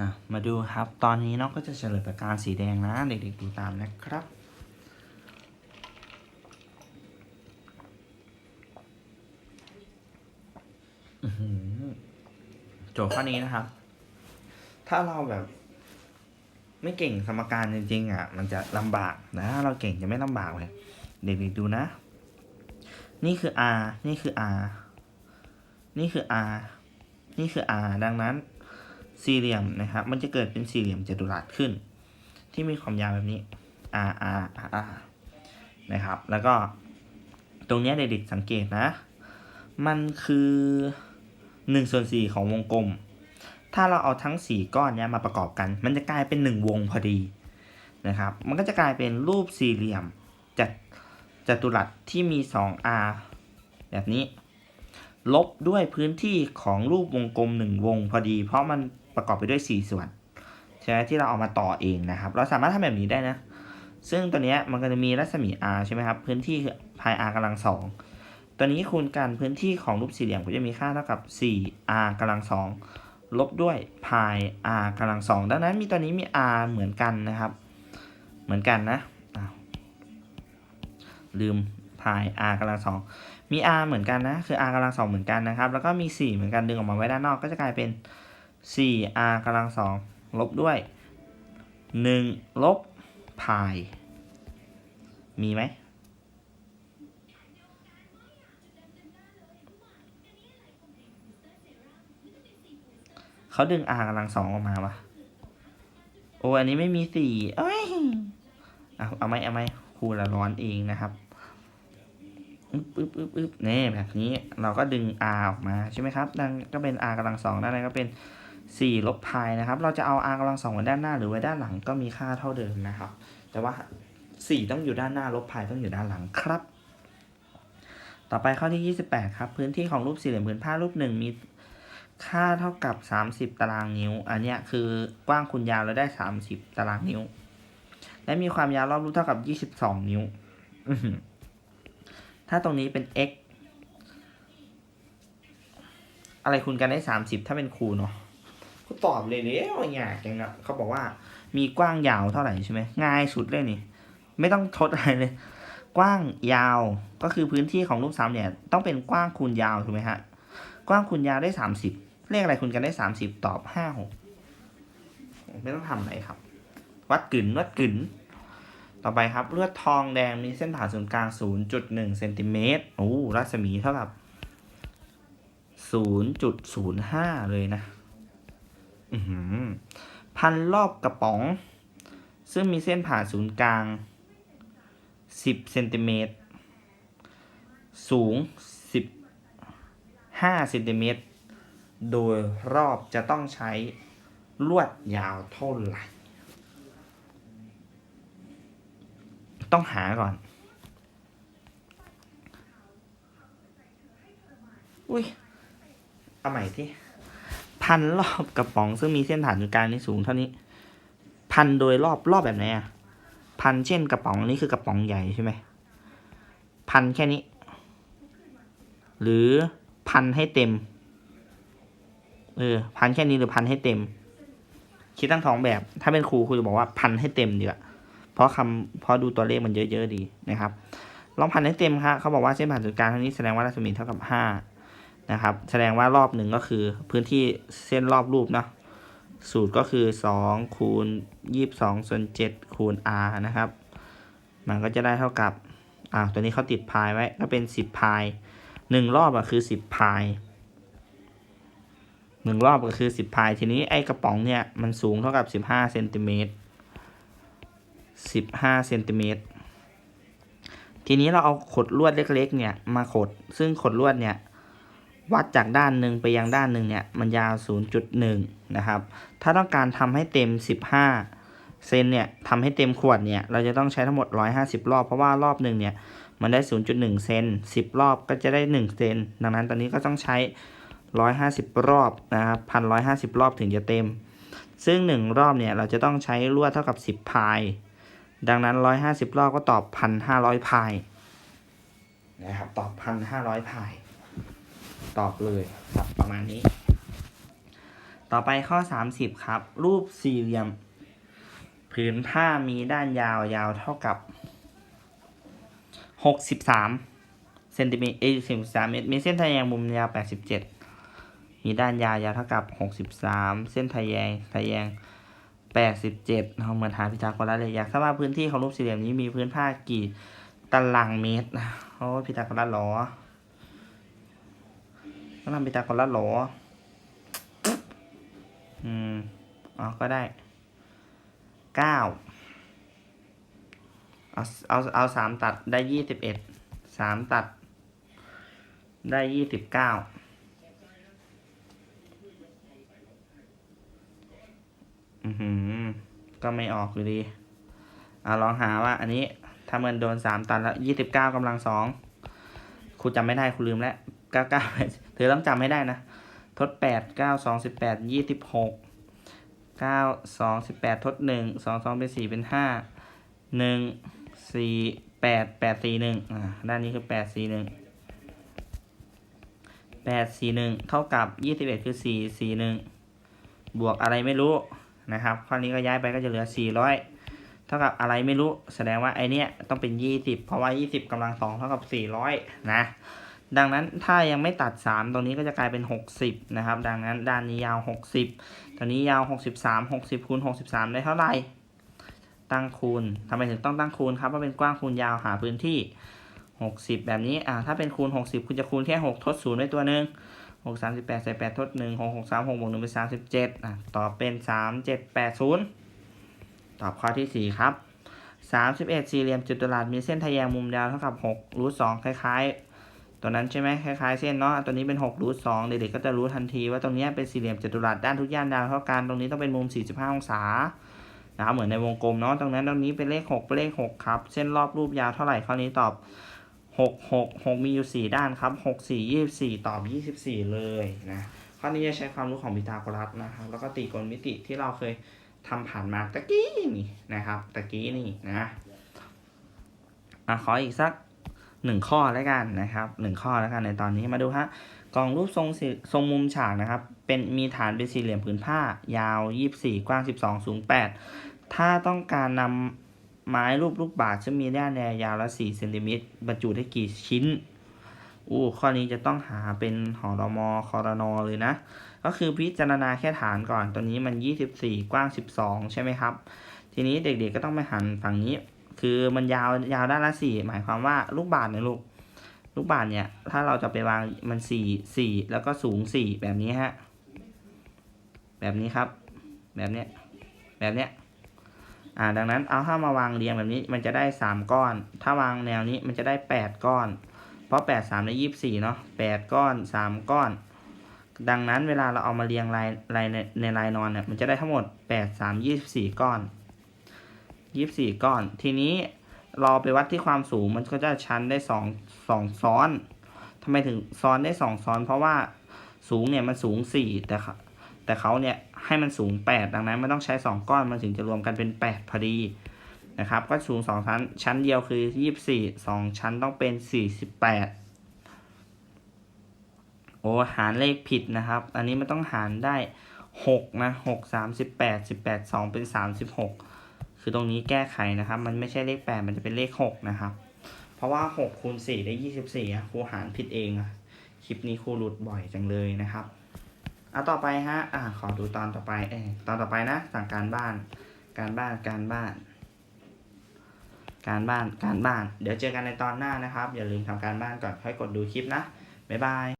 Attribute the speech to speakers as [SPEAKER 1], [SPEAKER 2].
[SPEAKER 1] อะมาดูครับ ตอนนี้เนาะก็จะเฉลยปากกาสีแดงนะ เด็กๆดูตามนะครับ โจทย์ข้อนี้นะครับ ถ้าเราแบบ ไม่เก่งสมการจริงๆอะ มันจะลำบากนะถ้าเราเก่งจะไม่ลำบากเลย เด็กๆดูนะ นี่คือ r นี่คือ r นี่คือ r นี่คือ r ดังนั้น สี่เหลี่ยมนะครับ มันจะเกิดเป็นสี่เหลี่ยมจัตุรัสขึ้น ที่มีความยาวแบบนี้ r r r r นะครับ แล้วก็ตรงนี้เด็กๆสังเกตนะ มันคือหนึ่งส่วนสี่ของวงกลม ถ้าเราเอาทั้งสี่ก้อนเนี้ยมาประกอบกัน มันจะกลายเป็นหนึ่งวงพอดีนะครับ มันก็จะกลายเป็นรูปสี่เหลี่ยมจัดจัตุรัสที่มี 2r แบบนี้ ลบด้วยพื้นที่ของรูปวงกลมหนึ่งวงพอดี เพราะมัน ประกอบไปด้วย 4 ส่วนใช่ไหมที่เราเอามาต่อเองนะครับ เราสามารถทำแบบนี้ได้นะ ซึ่งตัวนี้มันก็จะมีรัศมี r ใช่ไหมครับ พื้นที่คือ pi r กำลังสองตัวนี้คูณกันพื้นที่ของรูปสี่เหลี่ยมก็จะมีค่าเท่ากับ 4r กำลังสองลบด้วย pi r กำลังสองดังนั้นมีตัวนี้มี r เหมือนกันนะครับ เหมือนกันนะลืม pi r กำลังสองมี r เหมือนกันนะ คือ r กำลังสองเหมือนกันนะครับ แล้วก็มี 4 เหมือนกันดึงออกมาไว้ด้านนอกก็จะกลายเป็น 4r กำลังสองลบด้วย 1 ลบ pi มีไหม เขาดึง r กำลังสองออกมาวะโอ้อันนี้ไม่มีสี่เอ้ยเอาเอาไหมเอาไหมครูละร้อนเองนะครับอึ๊บอึ๊บอึ๊บอึ๊บนี่แบบนี้เราก็ดึง r ออกมาใช่ไหมครับ ดังก็เป็น r กำลังสองด้านในก็เป็น 4 ลบพายนะครับ เราจะเอา r กำลังสองไว้ด้านหน้า หรือไว้ด้านหลังก็มีค่าเท่าเดิมนะครับ แต่ว่า 4 ต้องอยู่ด้านหน้าลบพายต้องอยู่ด้านหลังครับ ต่อไปข้อที่ 28 ครับ พื้นที่ของรูปสี่เหลี่ยมผืนผ้ารูปหนึ่งมีค่าเท่ากับ 30 ตารางนิ้ว อันนี้คือกว้างคูณยาวเราได้ 30 ตารางนิ้ว และมีความยาวรอบรูปเท่ากับ 22 นิ้ว ถ้าตรงนี้เป็น x อะไรคูณกันได้สามสิบถ้าเป็นคูณเนาะ ก็ตอบเลยเนี่ยอยากจังนะเขาบอกว่า มีกว้างยาวเท่าไหร่ใช่ไหมง่ายสุดเลยนี่ ไม่ต้องทดอะไรเลย กว้างยาวก็คือพื้นที่ของรูปสามเหลี่ยมต้องเป็นกว้างคูณยาวถูกไหมฮะกว้างคูณยาวได้สามสิบเลขอะไรคูณกันได้สามสิบตอบห้าหกไม่ต้องทำอะไรครับ วัดกึ๋นวัดกึ๋นต่อไปครับเลือดทองแดงมีเส้นผ่าศูนย์กลาง 0.1เซนติเมตรโอ้รัศมีเท่ากับ 0.05 เลยนะ พันรอบกระป๋อง ซึ่งมีเส้นผ่าศูนย์กลาง 10เซนติเมตร สูง 15เซนติเมตร โดยรอบจะต้องใช้ลวดยาวเท่าไหร่ ต้องหาก่อน อุ้ย เอาใหม่ที่ พันรอบกระป๋องซึ่งมีเส้นผ่านกลางที่สูงเท่านี้ พันโดยรอบรอบแบบไหนอะพันเช่นกระป๋องนี้คือกระป๋องใหญ่ใช่ไหมพันแค่นี้ หรือพันให้เต็มเออพันแค่นี้หรือพันให้เต็ม คิดทั้งสองแบบ ถ้าเป็นครูครูจะบอกว่าพันให้เต็มดีกว่าเพราะคำเพราะดูตัวเลขมันเยอะๆดีนะครับ ลองพันให้เต็มครับเขาบอกว่าเส้นผ่านศูนย์กลางเท่านี้แสดงว่ารัศมีเท่ากับห้า นะครับ แสดงว่ารอบหนึ่งก็คือพื้นที่เส้นรอบรูปเนาะสูตรก็คือสองคูณยี่สิบสองส่วนเจ็ดคูณ r นะครับ มันก็จะได้เท่ากับ อ่า ตัวนี้เขาติดพายไว้ ก็เป็นสิบพายหนึ่งรอบอะคือสิบพายหนึ่งรอบก็คือสิบพาย ทีนี้ไอ้กระป๋องเนี่ย มันสูงเท่ากับสิบห้าเซนติเมตรสิบห้าเซนติเมตรทีนี้เราเอาขดลวดเล็ก ๆ เนี่ย มาขด ซึ่งขดลวดเนี่ย วัดจากด้านหนึ่งไปยังด้านหนึ่งเนี่ยมันยาว 0.1 นะครับ ถ้าต้องการทำให้เต็ม 15 เซนเนี่ยทำให้เต็มขวดเนี่ยเราจะต้องใช้ทั้งหมด 150 รอบ เพราะว่ารอบหนึ่งเนี่ยมันได้ 0.1 เซน10 รอบก็จะได้ 1 เซนดังนั้นตอนนี้ก็ต้องใช้ 150 รอบนะครับ1,150รอบถึงจะเต็ม ซึ่ง 1 รอบเนี่ยเราจะต้องใช้ลวดเท่ากับ 10 พาย ดังนั้น 150 รอบก็ตอบ 1,500 พายนะครับตอบ 1,500 พาย ตอบเลยครับประมาณนี้ ต่อไปข้อ 30 ครับ รูปสี่เหลี่ยม ผืนผ้ามีด้านยาวยาวเท่ากับ 63เซนติเมตรเอ้ย63เมตรมีเส้นทะแยงมุมยาว 87 มีด้านยาวยาวเท่ากับ 63 เส้นทะแยงทะแยง87เราเหมือนหาพิทาโกรัสเลยอยากทราบว่าพื้นที่ของรูปสี่เหลี่ยมนี้มีพื้นผ้ากี่ตารางเมตรโอ้พิทาโกรัสหรอ ต้องทำพิทาโกรัสหรอ อืม อ๋อ ก็ได้ เก้า เอา เอา เอาสามตัดได้ยี่สิบเอ็ด สามตัด ได้ยี่สิบเก้า อือหือ ก็ไม่ออกอยู่ดี เอาลองหาว่า อันนี้ ถ้าเมันโดนสามตัดแล้วยี่สิบเก้ากำลังสองครูจำไม่ได้ครูลืมแล้วเก้าเก้า เธอต้องจำให้ได้นะ ทดแปดเก้าสองสิบแปดยี่สิบหกเก้าสองสิบแปดทดหนึ่งสองสองเป็นสี่เป็นห้าหนึ่งสี่แปดแปดสี่หนึ่งอ่าด้านนี้คือแปดสี่หนึ่งแปดสี่หนึ่งเท่ากับยี่สิบเอ็ดคือสี่สี่หนึ่งบวกอะไรไม่รู้นะครับข้อนี้ก็ย้ายไปก็จะเหลือสี่ร้อยเท่ากับอะไรไม่รู้ แสดงว่าไอเนี้ยต้องเป็นยี่สิบเพราะว่ายี่สิบกำลังสองเท่ากับสี่ร้อยนะ ดังนั้นถ้ายังไม่ตัด 3 ตรงนี้ก็จะกลายเป็น 60 นะครับ ดังนั้นด้านนี้ยาว 60ตัวนี้ยาว 63 60คูณ63 ได้เท่าไหร่ ตั้งคูณทำไมถึงต้องตั้งคูณครับเพราะเป็นกว้างคูณยาวหาพื้นที่ 60 แบบนี้ อ่า ถ้าเป็นคูณ 60 คุณจะคูณแค่ 6 ทด0ไว้ตัวหนึ่ง6 38ใส่8ทด1 6 6 3 6บวก1เป็น37อะตอบเป็น 3780 ตอบข้อที่ 4 ครับ 31 สี่เหลี่ยมจัตุรัสมีเส้นทะแยงมุมยาวเท่ากับ6รูท2คล้ายๆ ตัวนั้นใช่ไหมคล้ายๆเส้นเนาะตัวนี้เป็น6รูท2เด็กๆก็จะรู้ทันทีว่าตรงนี้เป็นสี่เหลี่ยมจัตุรัสด้านทุกย่านยาวเท่ากันตรงนี้ต้องเป็นมุม 45 องศานะครับเหมือนในวงกลมเนาะตรงนั้นตรงนี้เป็นเลข6เป็นเลข6ครับเส้นรอบรูปยาวเท่าไหร่ข้อนี้ตอบ 6 6 6 มีอยู่ 4 ด้านครับ6 4 24 ตอบ 24 เลยนะข้อนี้จะใช้ความรู้ของพีทาโกรัสนะครับแล้วก็ตรีโกณมิติที่เราเคยทำผ่านมาตะกี้นี่นะครับตะกี้นี่นะอะขออีกสัก หนึ่งข้อแล้วกันนะครับหนึ่งข้อแล้วกันในตอนนี้มาดูฮะกล่องรูปทรงทรงมุมฉากนะครับ เป็นมีฐานเป็นสี่เหลี่ยมผืนผ้า ยาว 24 กว้าง 12 สูง 8 ถ้าต้องการนำไม้รูปลูกบาศก์ซึ่งมีด้านแนวยาวละ4เซนติเมตรบรรจุได้กี่ชิ้นอู้ข้อนี้จะต้องหาเป็นหอรมอคอรนอเลยนะ ก็คือพิจารณาแค่ฐานก่อนตัวนี้มัน 24 กว้าง 12 ใช่ไหมครับ ทีนี้เด็กๆก็ต้องไปหันฝั่งนี้ คือมันยาวยาวด้านละสี่หมายความว่าลูกบาศก์เนี่ยลูกลูกบาศก์เนี่ย ถ้าเราจะไปวางมันสี่สี่แล้วก็สูงสี่แบบนี้ฮะแบบนี้ครับ แบบเนี้ยแบบเนี้ยอ่าดังนั้นเอาถ้ามาวางเรียงแบบนี้มันจะได้สามก้อน ถ้าวางแนวนี้มันจะได้แปดก้อน เพราะแปดสามได้ยี่สิบสี่เนาะแปดก้อนสามก้อนดังนั้นเวลาเราเอามาเรียงรายรายในในรายนอนเนี่ยมันจะได้ทั้งหมดแปดสามยี่สิบสี่ก้อน ยี่สิบสี่ก้อน ทีนี้เราไปวัดที่ความสูงมันก็จะชั้นได้สองสองซ้อนทำไมถึงซ้อนได้สองซ้อน เพราะว่าสูงเนี่ยมันสูงสี่แต่แต่เขาเนี่ยให้มันสูงแปดดังนั้นไมันต้องใช้สองก้อนมันถึงจะรวมกันเป็นแปดพอดีนะครับก็สูงสองชั้น ชั้นเดียวคือยี่สิบสี่สองชั้นต้องเป็นสี่สิบแปดโอ้หารเลขผิดนะครับ อันนี้มันต้องหารได้หกนะหกสามสิบแปดสิบแปดสองเป็นสามสิบหก คือตรงนี้แก้ไขนะครับ มันไม่ใช่เลขแปดมันจะเป็นเลขหกนะครับ เพราะว่าหกคูณสี่ได้ยี่สิบสี่อะครูหารผิดเองอะคลิปนี้ครูหลุดบ่อยจังเลยนะครับอะต่อไปฮะอะขอดูตอนต่อไปเอตอนต่อไปนะสั่งการบ้าน การบ้านการบ้าน การบ้านการบ้าน เดี๋ยวเจอกันในตอนหน้านะครับ อย่าลืมทำการบ้านก่อนค่อยกดดูคลิปนะบ๊ายบาย